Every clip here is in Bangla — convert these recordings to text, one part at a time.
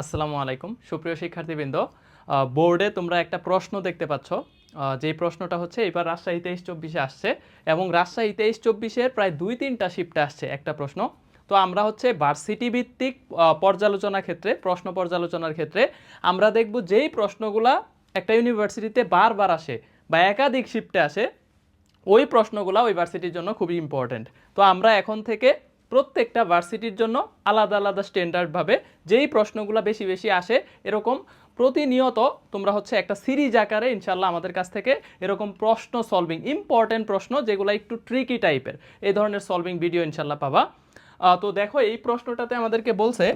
আসসালামু আলাইকুম। সুপ্রিয় শিক্ষার্থীবৃন্দ বোর্ডে তোমরা একটা প্রশ্ন দেখতে পাচ্ছ। যেই প্রশ্নটা হচ্ছে, এবার রাজশাহী তেইশ চব্বিশে আসছে এবং রাজশাহী তেইশ চব্বিশের প্রায় দুই তিনটা শিফটে আসছে একটা প্রশ্ন। তো আমরা হচ্ছে ভার্সিটি ভিত্তিক পর্যালোচনা ক্ষেত্রে, প্রশ্ন পর্যালোচনার ক্ষেত্রে আমরা দেখব যেই প্রশ্নগুলা একটা ইউনিভার্সিটিতে বারবার আসে বা একাধিক শিফটে আসে, ওই প্রশ্নগুলো ওই ভার্সিটির জন্য খুবই ইম্পর্ট্যান্ট তো আমরা এখন থেকে প্রত্যেকটা ভার্সিটির জন্য আলাদা আলাদা স্ট্যান্ডার্ডভাবে যেই প্রশ্নগুলো বেশি বেশি আসে, এরকম প্রতিনিয়ত তোমরা হচ্ছে একটা সিরিজ আকারে ইনশাল্লাহ আমাদের কাছ থেকে এরকম প্রশ্ন সলভিং ইম্পর্ট্যান্ট প্রশ্ন যেগুলো একটু ট্রিকি টাইপের এই ধরনের সলভিং ভিডিও ইনশাল্লাহ পাবা। তো দেখো এই প্রশ্নটাতে আমাদেরকে বলছে,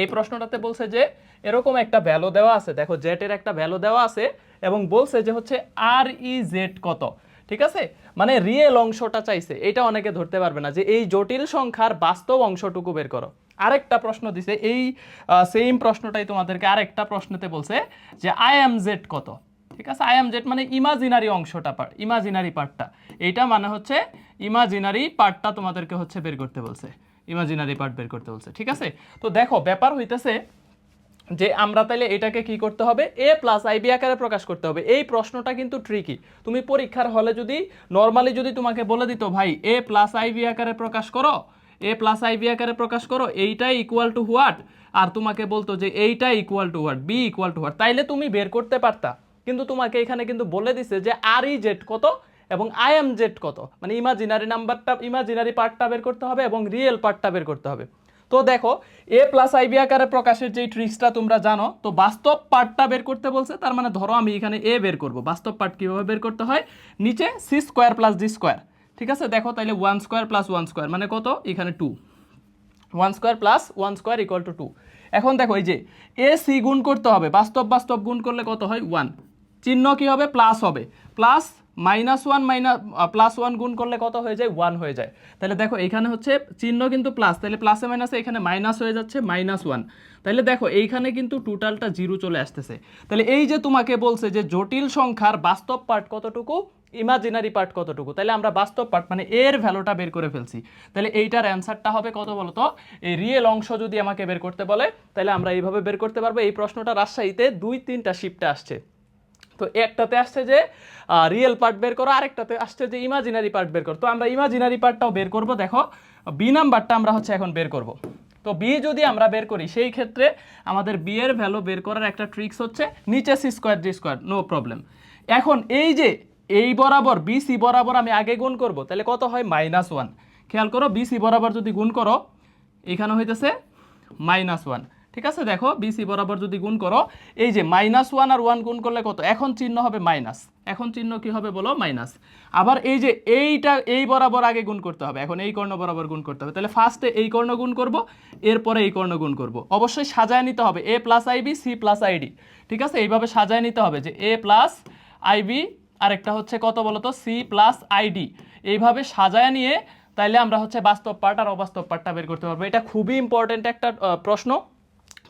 এই প্রশ্নটাতে বলছে যে এরকম একটা ভ্যালু দেওয়া আছে, দেখো জেটের একটা ভ্যালু দেওয়া আছে এবং বলছে যে হচ্ছে আর ই জেড কত। ঠিক আছে? মানে রিয়েল অংশটা চাইছে। এটা অনেকে ধরতে পারবে না যে এই জটিল সংখ্যার বাস্তব অংশটুকু বের করো। আরেকটা প্রশ্ন দিছে, এই সেম প্রশ্নটাই তোমাদেরকে আরেকটা প্রশ্নতে বলছে যে আই এম জেড কত? ঠিক আছে? আই এম জেড মানে ইমাজিনারি অংশটা পার্ট ইমাজিনারি পার্টটা এইটা মানে হচ্ছে ইমাজিনারি পার্টটা তোমাদেরকে হচ্ছে বের করতে বলছে। ইমাজিনারি পার্ট বের করতে বলছে। ঠিক আছে? তো দেখো, ব্যাপার হইতেছে যে আমরা তাইলে এটাকে কি করতে হবে? এ প্লাস আইবি আকারে প্রকাশ করতে হবে। এই প্রশ্নটা কিন্তু ট্রিকি তুমি পরীক্ষার হলে যদি নর্মালি যদি তোমাকে বলে দিত, ভাই এ প্লাস আইবি আকারে প্রকাশ করো এ প্লাস আইবি আকারে প্রকাশ করো, এইটাই ইকুয়াল টু হোয়াট আর তোমাকে বলতো যে এইটা equal to what B equal to what তাইলে তুমি বের করতে পারতা। কিন্তু তোমাকে এখানে কিন্তু বলে দিছে যে আর ই জেড কত এবং আই এম জেড কত। মানে ইমাজিনারি নাম্বারটা ইমাজিনারি পার্টটা বের করতে হবে এবং রিয়েল পার্টটা বের করতে হবে। তো দেখো এ প্লাস আইবি আকারে প্রকাশের যেই ট্রিক্সটা তোমরা জানো, তো বাস্তব পার্টটা বের করতে বলছে, তার মানে ধরো আমি এখানে এ বের করব। বাস্তব পার্ট কীভাবে বের করতে হয়? নিচে C square plus D square ঠিক আছে? দেখো তাহলে one square plus one square মানে কত? এখানে two one square plus one square equal to two এখন দেখো এই যে এ সি গুণ করতে হবে। বাস্তব বাস্তব গুণ করলে কত হয়? ওয়ান চিহ্ন কি হবে? প্লাস হবে। Plus minus one minus plus one গুণ করলে কত হয়ে যায়? ওয়ান হয়ে যায়। তাহলে দেখো, এখানে হচ্ছে চিহ্ন কিন্তু প্লাস। তাহলে প্লাসে মাইনাসে এখানে মাইনাস হয়ে যাচ্ছে, মাইনাস ওয়ান। তাহলে দেখো, এইখানে কিন্তু টোটালটা জিরো চলে আসতেছে। তাহলে এই যে তোমাকে বলছে যে জটিল সংখ্যার বাস্তব পার্ট কতটুকু? ইমাজিনারি পার্ট কতটুকু? তাহলে আমরা বাস্তব পার্ট মানে এর ভ্যালুটা বের করে ফেলছি। তাহলে এইটার অ্যান্সারটা হবে কত বলতো? এই রিয়েল অংশ যদি আমাকে বের করতে বলে, তাহলে আমরা এইভাবে বের করতে পারব। এই প্রশ্নটা রাজশাহীতে দুই তিনটা শিফটে আসছে। তো একটাতে আসছে যে রিয়েল পার্ট বের করো, আরেকটাতে আসছে যে ইমাজিনারি পার্ট বের করো। তো আমরা ইমাজিনারি পার্টটাও বের করব, দেখো। বি নাম্বারটা আমরা হচ্ছে এখন বের করব। তো বি যদি আমরা বের করি, সেই ক্ষেত্রে আমাদের বি এর ভ্যালু বের করার একটা ট্রিক্স হচ্ছে নিচে C square D square no problem এখন এই যে, এই বরাবর বি সি বরাবর আমি আগে গুণ করব, তাহলে কত হয়? মাইনাস ওয়ান খেয়াল করো বি সি বরাবর যদি গুণ করো, এখানে হইতেছে মাইনাস ওয়ান ঠিক আছে? দেখো বিসি বরাবর যদি গুণ করো, এই যে মাইনাস ওয়ান আর ওয়ান গুণ করলে কত? এখন চিহ্ন হবে মাইনাস এখন চিহ্ন কি হবে বলো? মাইনাস আবার এই যে এইটা, এই বরাবর আগে গুণ করতে হবে। এখন এই কর্ণ বরাবর গুণ করতে হবে। তাহলে ফার্স্টে এই কর্ণ গুণ করব, এরপরে এই কর্ণ গুণ করব। অবশ্যই সাজায় নিতে হবে। A plus I B C plus I D ঠিক আছে? এইভাবে সাজায় নিতে হবে যে এ প্লাস আইবি আরেকটা হচ্ছে কত বলতো? সি প্লাস আইডি এইভাবে সাজায় নিয়ে তাইলে আমরা হচ্ছে বাস্তব পার্ট আর অবাস্তব পার্টটা বের করতে পারব। এটা খুবই ইম্পর্ট্যান্ট একটা প্রশ্ন।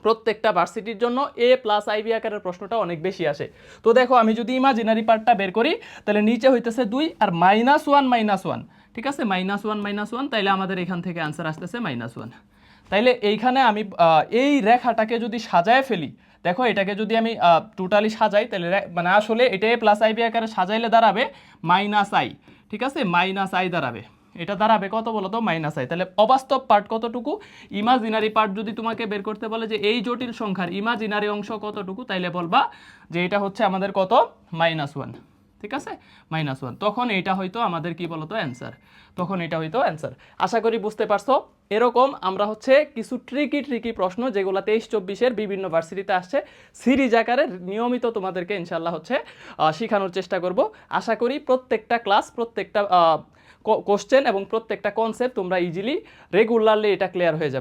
প্রত্যেকটা ভার্সিটির জন্য এ প্লাস আইবি আকারের প্রশ্নটা অনেক বেশি আসে। তো দেখো, আমি যদি ইমাজিনারি পার্টটা বের করি, তাহলে নিচে হইতেছে দুই আর মাইনাস ওয়ান মাইনাস ওয়ান ঠিক আছে? মাইনাস ওয়ান মাইনাস ওয়ান তাইলে আমাদের এখান থেকে আনসার আসতেছে মাইনাস ওয়ান তাইলে এইখানে আমি এই রেখাটাকে যদি সাজায় ফেলি, দেখো, এটাকে যদি আমি টোটালি সাজাই তাহলে মানে আসলে এটা প্লাস আইবি আকারে সাজাইলে দাঁড়াবে মাইনাস আই ঠিক আছে? মাইনাস আই দাঁড়াবে। এটা দাঁড়াবে, কত বলো তো? Minus I. তাহলে অবাস্তব পার্ট কতটুকু? ইমাজিনারি পার্ট যদি তোমাকে বের করতে বলে যে এই জটিল সংখ্যার ইমাজিনারি অংশ কতটুকু, তাইলে বলবা যে এটা হচ্ছে আমাদের কত? মাইনাস ওয়ান ঠিক আছে? মাইনাস ওয়ান তখন এটা হয়তো আমাদের কি বলতো? অ্যান্সার তখন এটা হয়তো অ্যান্সার আশা করি বুঝতে পারছ? এরকম আমরা হচ্ছে কিছু ট্রিকি ট্রিকি প্রশ্ন যেগুলো তেইশ, চব্বিশের বিভিন্ন ভার্সিটিতে আসছে সিরিজ আকারে নিয়মিত তোমাদেরকে ইনশাল্লাহ হচ্ছে শেখানোর চেষ্টা করব। আশা করি প্রত্যেকটা ক্লাস প্রত্যেকটা কোশ্চেন এবং প্রত্যেকটা কনসেপ্ট তোমরা ইজিলি রেগুলারলি এটা ক্লিয়ার হয়ে যাবে।